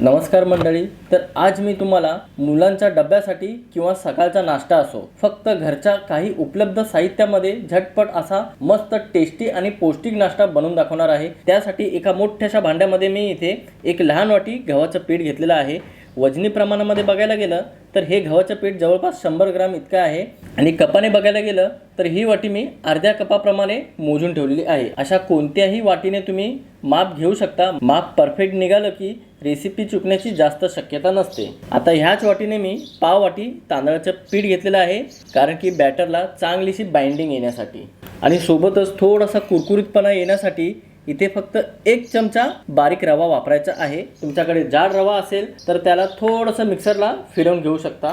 नमस्कार मंडळी तर आज मी तुम्हाला मुलांच्या डब्यासाठी किंवा सकाळचा नाश्ता असो फक्त घरच्या काही उपलब्ध साहित्यामध्ये झटपट असा मस्त टेस्टी आणि पौष्टिक नाश्ता बनवून दाखवणार आहे. त्यासाठी एका मोठ्याशा भांड्यामध्ये मी इथे एक लहान वाटी गव्हाचं पीठ घेतलेलं आहे. वजनी प्रमाणामध्ये बघायला गेलं तर हे गव्हाचं पीठ जवळपास शंभर ग्राम इतकं आहे. आणि कपाने बघायला गेलं तर ही वाटी मी अर्ध्या कपाप्रमाणे मोजून ठेवलेली आहे. अशा कोणत्याही वाटीने तुम्ही माप घेऊ शकता. माप परफेक्ट निघालं की रेसिपी चुकण्याची जास्त शक्यता नसते. आता ह्याच वाटीने मी पाव वाटी तांदळाचं पीठ घेतलेलं आहे कारण की बॅटरला चांगलीशी बाइंडिंग येण्यासाठी. आणि सोबतच थोडासा कुरकुरीतपणा येण्यासाठी इथे फक्त एक चमचा बारीक रवा वापरायचा आहे. तुमच्याकडे जाड रवा असेल तर त्याला थोडंसं मिक्सरला फिरवून घेऊ शकता.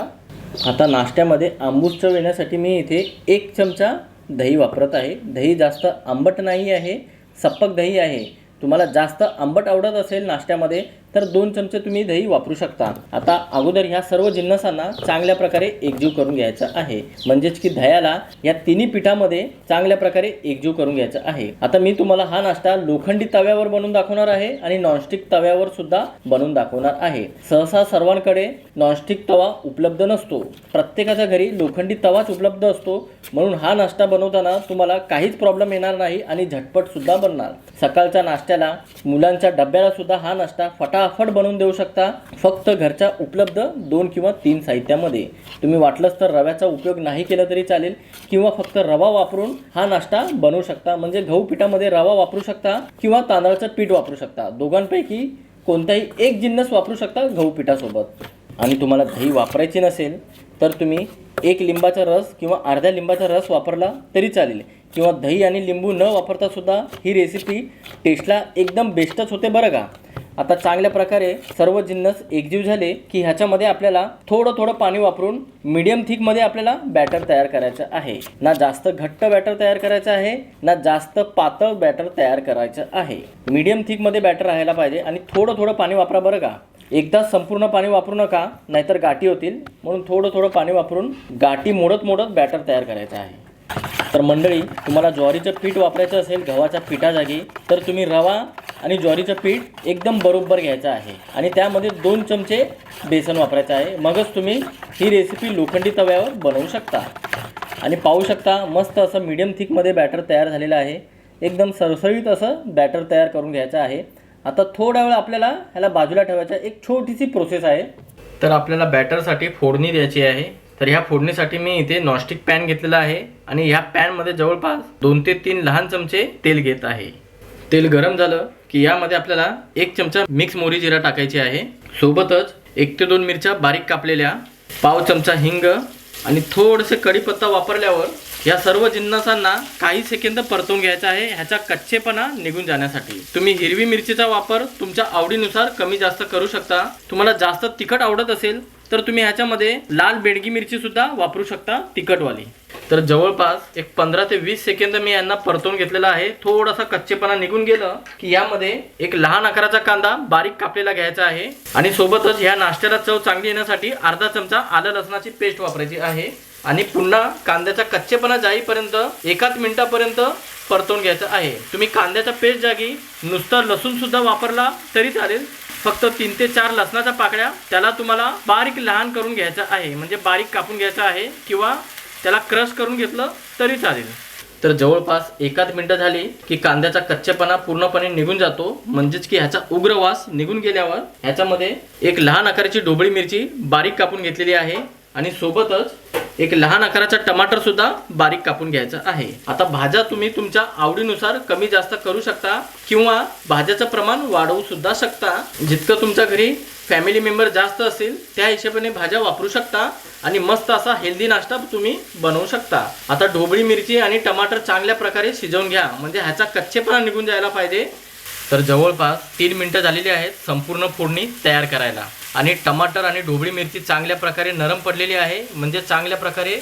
आता नाश्त्यामध्ये आंबूस चव येण्यासाठी मी इथे एक चमचा दही वापरत आहे. दही जास्त आंबट नाही आहे सप्पक दही आहे. तुम्हाला जास्त आंबट आवडत असेल नाश्त्यामध्ये तर दोन चमचे तुम्ही दही वापरू शकता. आता अगोदर ह्या सर्व जिन्नसांना चांगल्या प्रकारे एकजीव करून घ्यायचा आहे. म्हणजेच की दह्याला या तिन्ही पिठामध्ये चांगल्या प्रकारे एकजीव करून घ्यायचा आहे. आता मी तुम्हाला हा नाश्ता लोखंडी तव्यावर बनवून दाखवणार आहे आणि नॉनस्टिक तव्यावर सुद्धा बनवून दाखवणार आहे. सहसा सर्वांकडे नॉनस्टिक तवा उपलब्ध नसतो. प्रत्येकाच्या घरी लोखंडी तवाच उपलब्ध असतो. म्हणून हा नाश्ता बनवताना तुम्हाला काहीच प्रॉब्लेम येणार नाही आणि झटपट सुद्धा बनणार. सकाळच्या नाश्त्याला मुलांच्या डब्याला सुद्धा हा नाश्ता फटाफट बनवून देऊ शकता. फक्त घरच्या उपलब्ध दोन किंवा तीन साहित्यामध्ये. तुम्ही वाटलंच तर रव्याचा उपयोग नाही केला तरी चालेल किंवा फक्त रवा वापरून हा नाश्ता बनवू शकता. म्हणजे गहू पिठामध्ये रवा वापरू शकता किंवा तांदळाचं पीठ वापरू शकता. दोघांपैकी कोणताही एक जिन्नस वापरू शकता गहू पिठासोबत. आणि तुम्हाला दही वापरायची नसेल तर तुम्ही एक लिंबाचा रस किंवा अर्ध्या लिंबाचा रस वापरला तरी चालेल. किंवा दही आणि लिंबू न वापरता सुद्धा ही रेसिपी टेस्टला एकदम बेस्टच होते बरं का? आता चांगल्या प्रकारे सर्व जिन्नस एकजीव झाले की ह्याच्यामध्ये आपल्याला थोडं थोडं पाणी वापरून मीडियम थिकमध्ये आपल्याला बॅटर तयार करायचं आहे. ना जास्त घट्ट बॅटर तयार करायचं आहे ना जास्त पातळ बॅटर तयार करायचं आहे. मीडियम थिकमध्ये बॅटर राहायला पाहिजे आणि थोडं थोडं पाणी वापरा बरं का. एकदा संपूर्ण पाणी वापरू नका नाहीतर गाठी होतील. म्हणून थोडं थोडं पाणी वापरून गाठी मोडत मोडत बॅटर तयार करायचं आहे. तर मंडळी तुम्हाला ज्वारीचं पीठ वापरायचं असेल गव्हाच्या पिठाजागी तर तुम्ही रवा आणि ज्वारीचं पीठ एकदम बरोबर घ्यायचं आहे. आणि त्यामध्ये दोन चमचे बेसन वापरायचं आहे. मगच तुम्ही ही रेसिपी लोखंडी तव्यावर बनवू शकता. आणि पाहू शकता मस्त असं मीडियम थिकमध्ये बॅटर तयार झालेलं आहे. एकदम सरसळीत असं बॅटर तयार करून घ्यायचं आहे. आता थोडा वेळ आपल्याला ह्याला बाजूला ठेवायचा एक छोटीशी प्रोसेस आहे. तर आपल्याला बॅटरसाठी फोडणी द्यायची आहे. तर ह्या फोडणीसाठी मी इथे नॉनस्टिक पॅन घेतलेला आहे आणि ह्या पॅनमध्ये जवळपास दोन ते तीन लहान चमचे तेल घेत आहे. तेल गरम झालं की यामध्ये आपल्याला एक चमचा मिक्स मोरी जिरा टाकायची आहे. सोबतच एक ते दोन मिरच्या बारीक कापलेल्या पाव चमचा हिंग आणि थोडंसं कढीपत्ता वापरल्यावर या सर्व जिन्नसांना काही सेकंद परतून घ्यायचा आहे. ह्याचा कच्चेपणा निघून जाण्यासाठी. तुम्ही हिरवी मिरचीचा वापर तुमच्या आवडीनुसार कमी जास्त करू शकता. तुम्हाला जास्त तिखट आवडत असेल तर तुम्ही ह्याच्यामध्ये लाल बेडगी मिरची सुद्धा वापरू शकता तिखटवाली. तर जवळपास एक पंधरा ते वीस सेकंद मी यांना परतवून घेतलेला आहे. थोडासा कच्चेपणा निघून गेलं की यामध्ये एक लहान आकाराचा कांदा बारीक कापलेला घ्यायचा आहे. आणि सोबतच ह्या नाश्त्याला चव चांगली येण्यासाठी अर्धा चमचा आलं लसणाची पेस्ट वापरायची आहे. आणि पुन्हा कांद्याचा कच्चेपणा जाईपर्यंत एकाच मिनिटापर्यंत परतवून घ्यायचं आहे. तुम्ही कांद्याच्या पेस्ट जागी नुसता लसूण सुद्धा वापरला तरी चालेल. फक्त तीन ते चार लसणाच्या पाकळ्या त्याला तुम्हाला बारीक लहान करून घ्यायचा आहे. म्हणजे बारीक कापून घ्यायचा आहे किंवा त्याला क्रश करून घेतलं तरी चालेल. तर जवळपास एकाच मिनटं झाली की कांद्याचा कच्चेपणा पूर्णपणे निघून जातो. म्हणजेच की ह्याचा उग्र वास निघून गेल्यावर ह्याच्यामध्ये एक लहान आकाराची ढोबळी मिरची बारीक कापून घेतलेली आहे. आणि सोबतच एक लहान आकाराचा टमाटर सुद्धा बारीक कापून घ्यायचा आहे. आता भाज्या तुम्ही तुमच्या आवडीनुसार कमी जास्त करू शकता किंवा भाज्याचं प्रमाण वाढवू सुद्धा शकता. जितकं तुमच्या घरी फॅमिली मेंबर जास्त असेल त्या हिशोबाने भाज्या वापरू शकता आणि मस्त असा हेल्दी नाश्ता तुम्ही बनवू शकता. आता ढोबळी मिरची आणि टमाटर चांगल्या प्रकारे शिजवून घ्या. म्हणजे ह्याचा कच्चेपणा निघून जायला पाहिजे. तर जवळपास तीन मिनटं झालेली आहेत संपूर्ण फोडणी तयार करायला. आणि टमाटर आणि ढोबळी मिरची चांगल्या प्रकारे नरम पडलेली आहे. म्हणजे चांगल्या प्रकारे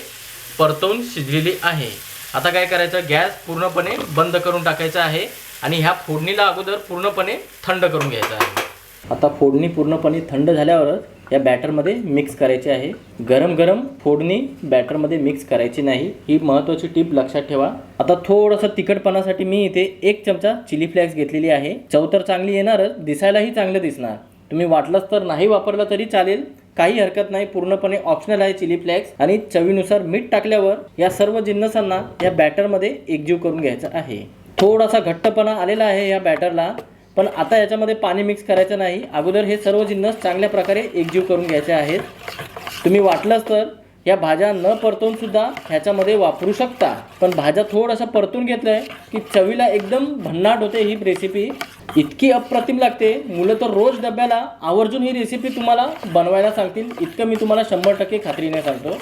परतवून शिजलेली आहे. आता काय करायचं? गॅस पूर्णपणे बंद करून टाकायचा आहे आणि ह्या फोडणीला अगोदर पूर्णपणे थंड करून घ्यायचं आहे. आता फोडणी पूर्णपणे थंड झाल्यावरच या बॅटरमध्ये मिक्स करायची आहे. गरम गरम फोडणी बॅटरमध्ये मिक्स करायची नाही. ही महत्त्वाची टीप लक्षात ठेवा. आता थोडंसं तिखटपणासाठी मी इथे एक चमचा चिली फ्लेक्स घेतलेली आहे. चव तर चांगली येणारच दिसायलाही चांगलं दिसणार. तुम्ही वाटलंच तर नाही वापरलं तरी चालेल. काही हरकत नाही. पूर्णपणे ऑप्शनल आहे चिली फ्लेक्स आणि चवीनुसार मीठ टाकल्यावर या सर्व जिन्नसांना या बॅटरमध्ये एकजीव करून घ्यायचं आहे. थोडासा घट्टपणा आलेला आहे या बॅटरला पण आता याच्यामध्ये पाणी मिक्स करायचं नाही. अगोदर हे सर्व जिन्नस चांगल्या प्रकारे एकजीव करून घ्यायचे आहेत. तुम्ही वाटलंच तर या भाज्या न परतून सुद्धा ह्याच्यामध्ये वापरू शकता. पण भाज्या थोडंसं परतून घेतलंय की चवीला एकदम भन्नाट होते ही रेसिपी इतकी अप्रतिम लागते. मुलं तर रोज डब्याला आवर्जून ही रेसिपी तुम्हाला बनवायला सांगतील. इतकं मी तुम्हाला शंभर टक्के खात्रीने सांगतो.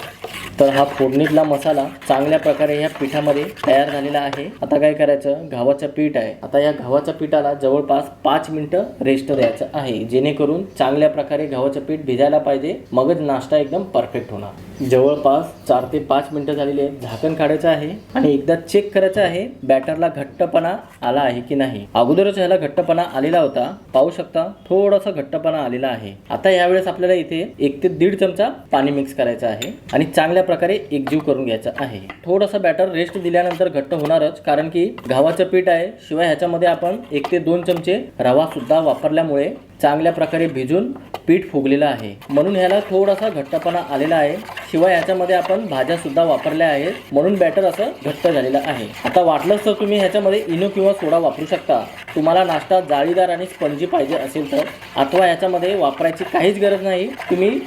तर हा फोडणीतला मसाला चांगल्या प्रकारे ह्या पिठामध्ये तयार झालेला आहे. आता काय करायचं? गव्हाचं पीठ आहे. आता या गव्हाच्या पिठाला जवळपास पाच मिनटं रेस्ट द्यायचं आहे. जेणेकरून चांगल्या प्रकारे गव्हाचं पीठ भिजायला पाहिजे. मगच नाश्ता एकदम परफेक्ट होणार. जवळपास चार ते पाच मिनटं झालेली आहेत. झाकण काढायचं आहे आणि एकदा चेक करायचं आहे बॅटरला घट्टपणा आला आहे की नाही. अगोदरच ह्याला घट्टपणा आलेला होता. पाहू शकता थोडासा घट्टपणा आलेला आहे. आता यावेळेस आपल्याला इथे एक ते दीड चमचा पाणी मिक्स करायचं आहे आणि चांगल्या प्रकारे एकजीव करून घ्यायचा आहे. थोडासा बॅटर रेस्ट दिल्यानंतर घट्ट होणारच कारण की गव्हाचं पीठ आहे. शिवाय ह्याच्यामध्ये आपण एक ते दोन चमचे रवा सुद्धा वापरल्यामुळे चांगल्या प्रकारे भिजून पीठ फुगलेलं आहे. म्हणून ह्याला थोडासा घट्टपणा आलेला आहे. शिवाय ह्याच्यामध्ये आपण भाज्या सुद्धा वापरल्या आहेत. म्हणून बॅटर असं घट्ट झालेलं आहे. आता वाटलंच तर तुम्ही ह्याच्यामध्ये इनो किंवा सोडा वापरू शकता. तुम्हाला नाश्ता जाळीदार आणि स्पंजी पाहिजे असेल तर अथवा ह्याच्यामध्ये वापरायची काहीच गरज नाही. तुम्ही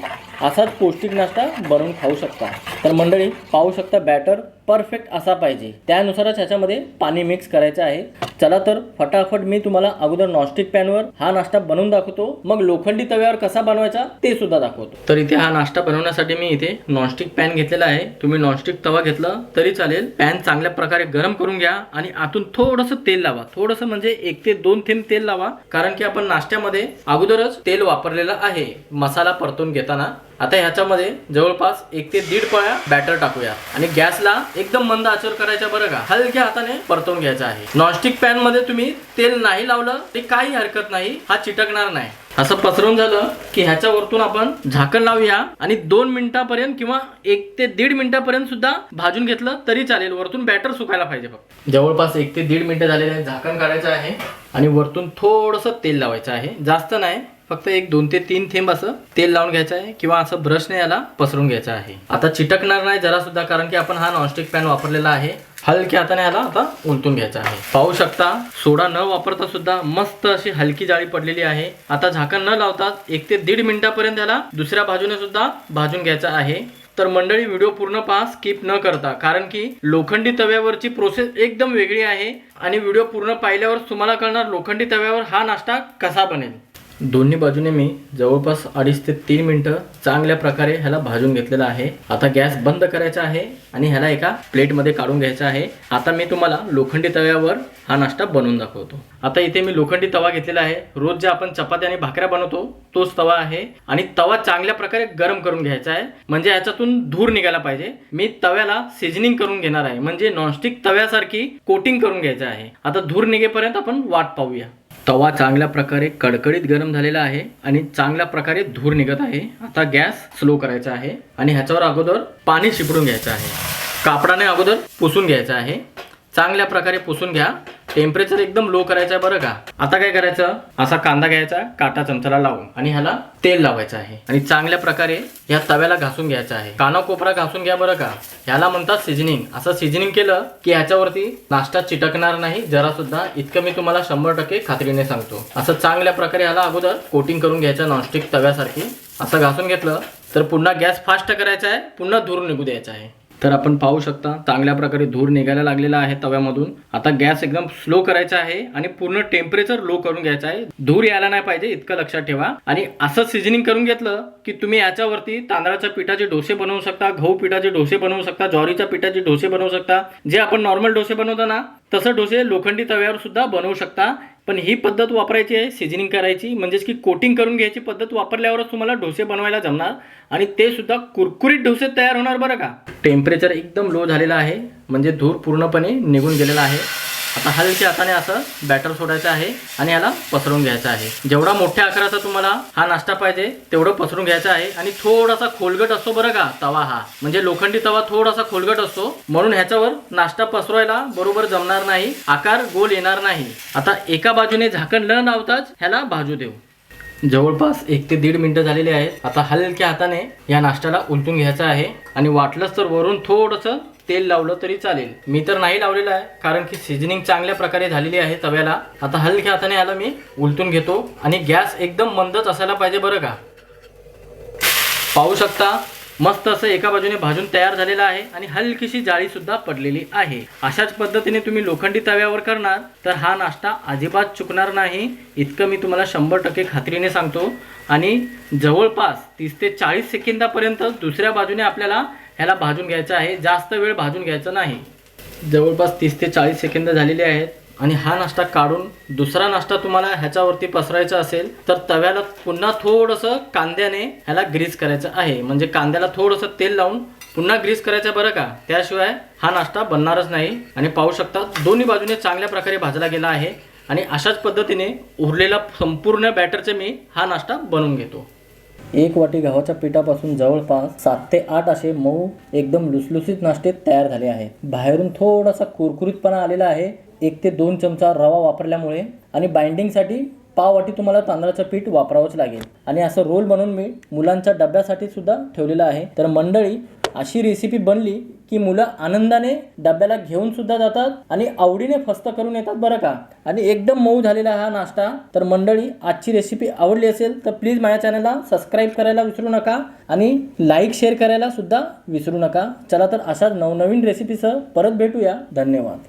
असाच पौष्टिक नाश्ता बनवून खाऊ शकता. तर मंडळी पाहू शकता बॅटर परफेक्ट असा पाहिजे. त्यानुसारच ह्याच्यामध्ये पाणी मिक्स करायचं आहे. चला तर फटाफट मी तुम्हाला अगोदर नॉनस्टिक पॅनवर हा नाश्ता बनवून दाखवतो. मग लोखंडी तव्यावर कसा बनवायचा ते सुद्धा दाखवतो. तर इथे हा नाश्ता बनवण्यासाठी मी इथे नॉनस्टिक पॅन घेतलेला आहे. तुम्ही नॉनस्टिक तवा घेतला तरी चालेल. पॅन चांगल्या प्रकारे गरम करून घ्या आणि आतून थोडंसं तेल लावा. थोडंसं म्हणजे एक ते दोन थेंब तेल लावा. कारण की आपण नाश्त्यामध्ये अगोदरच तेल वापरलेलं आहे. मसाला परतून घेताना. आता ह्याच्यामध्ये जवळपास एक ते दीड पळ्या बॅटर टाकूया. आणि गॅसला एकदम मंद आचर करायचा बरं का. हलक्या हाताने परतवून घ्यायचा आहे. नॉनस्टिक पॅनमध्ये तुम्ही तेल नाही लावलं ते काही हरकत नाही हा चिटकणार नाही. असं पसरून झालं की ह्याच्या वरतून आपण झाकण लावूया आणि दोन मिनिटापर्यंत किंवा एक ते दीड मिनिटापर्यंत सुद्धा भाजून घेतलं तरी चालेल. वरतून बॅटर सुकायला पाहिजे फक्त. जवळपास एक ते दीड मिनिटं झालेले आहे. झाकण काढायचं आहे आणि वरतून थोडंसं तेल लावायचं आहे. जास्त नाही. फक्त एक दोन ते तीन थेंब असं तेल लावून घ्यायचं आहे किंवा असं ब्रशने याला पसरून घ्यायचं आहे. आता चिटकणार नाही जरा सुद्धा कारण की आपण हा नॉनस्टिक पॅन वापरलेला आहे. हलक्या हाताने याला आता उलटून घ्यायचं आहे. पाहू शकता सोडा न वापरता सुद्धा मस्त अशी हलकी जाळी पडलेली आहे. आता झाकण न लावतात एक ते दीड मिनिटापर्यंत याला दुसऱ्या बाजूने सुद्धा भाजून घ्यायचं आहे. तर मंडळी व्हिडिओ पूर्ण पहा स्किप न करता. कारण की लोखंडी तव्यावरची प्रोसेस एकदम वेगळी आहे आणि व्हिडिओ पूर्ण पाहिल्यावर तुम्हाला कळणार लोखंडी तव्यावर हा नाश्ता कसा बनेल. दोन्ही बाजूने मी जवळपास अडीच ते तीन मिनटं चांगल्या प्रकारे ह्याला भाजून घेतलेला आहे. आता गॅस बंद करायचा आहे आणि ह्याला एका प्लेटमध्ये काढून घ्यायचा आहे. आता मी तुम्हाला लोखंडी तव्यावर हा नाश्ता बनवून दाखवतो. आता इथे मी लोखंडी तवा घेतलेला आहे. रोज जे आपण चपाती आणि भाकऱ्या बनवतो तोच तवा आहे. आणि तवा चांगल्या प्रकारे गरम करून घ्यायचा आहे. म्हणजे ह्याच्यातून धूर निघायला पाहिजे. मी तव्याला सिजनिंग करून घेणार आहे. म्हणजे नॉनस्टिक तव्यासारखी कोटिंग करून घ्यायचं आहे. आता धूर निघेपर्यंत आपण वाट पाहूया. तवा चांगल्या प्रकारे कडकडीत गरम झालेला आहे आणि चांगल्या प्रकारे धूर निघत आहे. आता गॅस स्लो करायचा आहे आणि ह्याच्यावर अगोदर पाणी शिपडून घ्यायचं आहे. कापडाने अगोदर पुसून घ्यायचं आहे. चांगल्या प्रकारे पुसून घ्या. टेम्परेचर एकदम लो करायचं आहे बरं का? आता काय करायचं? असा कांदा घ्यायचा काटा चमचाला लावून आणि ह्याला तेल लावायचं आहे. आणि चांगल्या प्रकारे ह्या तव्याला घासून घ्यायचा आहे. काना कोपरा घासून घ्या बरं का. ह्याला म्हणतात सिजनिंग असं सिजनिंग केलं की ह्याच्यावरती नाश्ता चिटकणार नाही जरा सुद्धा इतकं मी तुम्हाला शंभर टक्के खात्रीने सांगतो. असं चांगल्या प्रकारे ह्याला अगोदर कोटिंग करून घ्यायचं नॉनस्टिक तव्यासारखी. असं घासून घेतलं तर पुन्हा गॅस फास्ट करायचा आहे पुन्हा धूर निघू द्यायचा आहे. तर आपण पाहू शकता चांगल्या प्रकारे धूर निघायला लागलेला आहे तव्यामधून. आता गॅस एकदम स्लो करायचा आहे आणि पूर्ण टेम्परेचर लो करून घ्यायचा आहे. धूर यायला नाही पाहिजे इतकं लक्षात ठेवा. आणि असं सिजनिंग करून घेतलं की तुम्ही याच्यावरती तांदळाच्या पिठाचे डोसे बनवू शकता गहू पिठाचे डोसे बनवू शकता ज्वारीच्या पिठाचे डोसे बनवू शकता. जे आपण नॉर्मल डोसे बनवतो ना तसं डोसे लोखंडी तव्यावर सुद्धा बनवू शकता. पण ही पद्धत वापरायची आहे सिजनिंग करायची म्हणजेच की कोटिंग करून घ्यायची पद्धत वापरल्यावरच तुम्हाला डोसे बनवायला जमणार आणि ते सुद्धा कुरकुरीत डोसे तयार होणार बरं का? टेम्परेचर एकदम लो झालेलं आहे म्हणजे धूर पूर्णपणे निघून गेलेला आहे. आता हलक्या हाताने असं बॅटर सोडायचं आहे आणि याला पसरून घ्यायचं आहे. जेवढा मोठ्या आकाराचा तुम्हाला हा नाश्ता पाहिजे तेवढं पसरून घ्यायचं आहे आणि थोडासा खोलगट असतो बरं का तवा हा. म्हणजे लोखंडी तवा थोडासा खोलगट असतो म्हणून ह्याच्यावर नाश्ता पसरवायला बरोबर जमणार नाही आकार गोल येणार नाही. आता एका बाजूने झाकण न लावताच ह्याला भाजू देऊ. जवळपास एक ते दीड मिनटं झालेली आहेत. आता हलक्या हाताने या नाश्त्याला उलटून घ्यायचं आहे आणि वाटलंच तर वरून थोडंसं तेल लावलं तरी चालेल. मी तर नाही लावलेलं आहे कारण की सिजनिंग चांगल्या प्रकारे झालेली आहे तव्याला. आता हलक्या हाताने याला मी उलटून घेतो आणि गॅस एकदम मंदच असायला पाहिजे बरं का. पाहू शकता मस्त असं एका बाजूने भाजून तयार झालेलं आहे आणि हलकीशी जाळी सुद्धा पडलेली आहे. अशाच पद्धतीने तुम्ही लोखंडी तव्यावर करणार तर हा नाश्ता अजिबात चुकणार नाही. इतकं मी तुम्हाला शंभर टक्के खात्रीने सांगतो. आणि जवळपास तीस ते चाळीस सेकंदापर्यंत दुसऱ्या बाजूने आपल्याला ह्याला भाजून घ्यायचं आहे. जास्त वेळ भाजून घ्यायचं नाही. जवळपास तीस ते चाळीस सेकंद झालेले आहेत. आणि हा नाश्ता काढून दुसरा नाश्ता तुम्हाला ह्याच्यावरती पसरायचा असेल तर तव्याला पुन्हा थोडंसं कांद्याने ह्याला ग्रीस करायचं आहे. म्हणजे कांद्याला थोडंसं तेल लावून पुन्हा ग्रीस करायचं बरं का? त्याशिवाय हा नाश्ता बनणारच नाही. आणि पाहू शकता दोन्ही बाजूने चांगल्या प्रकारे भाजला गेला आहे. आणि अशाच पद्धतीने उरलेला संपूर्ण बॅटरचे मी हा नाश्ता बनवून घेतो. एक वाटी गव्हाच्या पिठापासून जवळपास सात ते आठ असे मऊ एकदम लुसलुसीत नाश्ते तयार झाले आहे. बाहेरून थोडासा कुरकुरीतपणा आलेला आहे. एक ते दोन चमचा रवा वापरल्यामुळे आणि बाइंडिंगसाठी पाव वाटी तुम्हाला तांदळाचं पीठ वापरावंच लागेल. आणि असं रोल बनवून मी मुलांच्या डब्यासाठी सुद्धा ठेवलेलं आहे. तर मंडळी अशी रेसिपी बनली की मुलं आनंदाने डब्याला घेऊन सुद्धा जातात आणि आवडीने फस्त करून येतात बरं का? आणि एकदम मऊ झालेला हा नाश्ता. तर मंडळी आजची रेसिपी आवडली असेल तर प्लीज माझ्या चॅनलला सबस्क्राईब करायला विसरू नका आणि लाईक शेअर करायला सुद्धा विसरू नका. चला तर अशाच नवनवीन रेसिपीसह परत भेटूया. धन्यवाद.